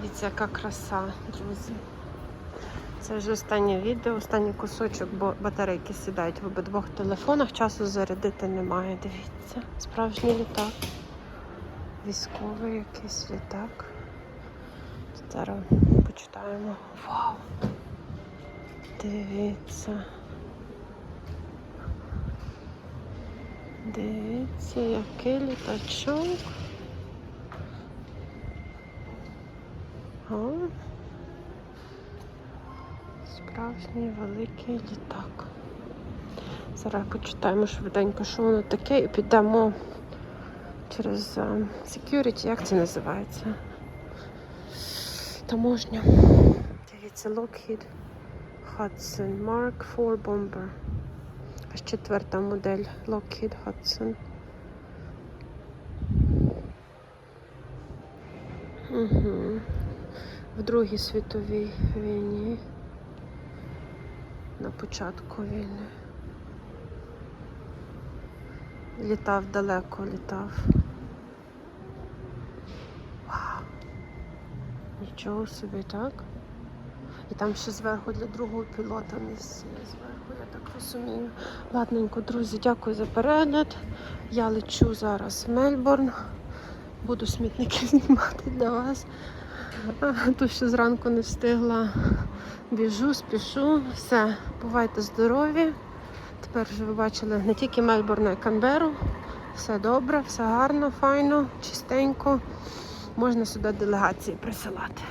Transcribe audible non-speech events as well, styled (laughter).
Дивіться, яка краса, друзі. Це вже останнє відео, останній кусочок, бо батарейки сідають в обидвох телефонах, часу зарядити немає. Дивіться, справжній літак. Військовий якийсь літак. Зараз почитаємо. Вау! Дивіться. Дивіться, який літачок. О, справжній великий літак. Зараз почитаємо швиденько, що воно таке, і підемо через е, security, як це називається? Таможня. Дивіться, Lockheed Hudson Mark IV Bomber. Аж четверта модель Lockheed Hudson. Угу. В Другій світовій війні. На початку війни. Літав далеко, літав. Вау. Нічого собі, так? І там ще зверху для другого пілота місце зверху, я так розумію. Ладненько, друзі, дякую за перегляд. Я лечу зараз в Мельбурн. Буду смітники (laughs) знімати для вас. Тут ще зранку не встигла. Біжу, спішу. Все, бувайте здорові. Тепер вже ви бачили не тільки Мельбурн, а й Канберу. Все добре, все гарно, файно, чистенько. Можна сюди делегації присилати.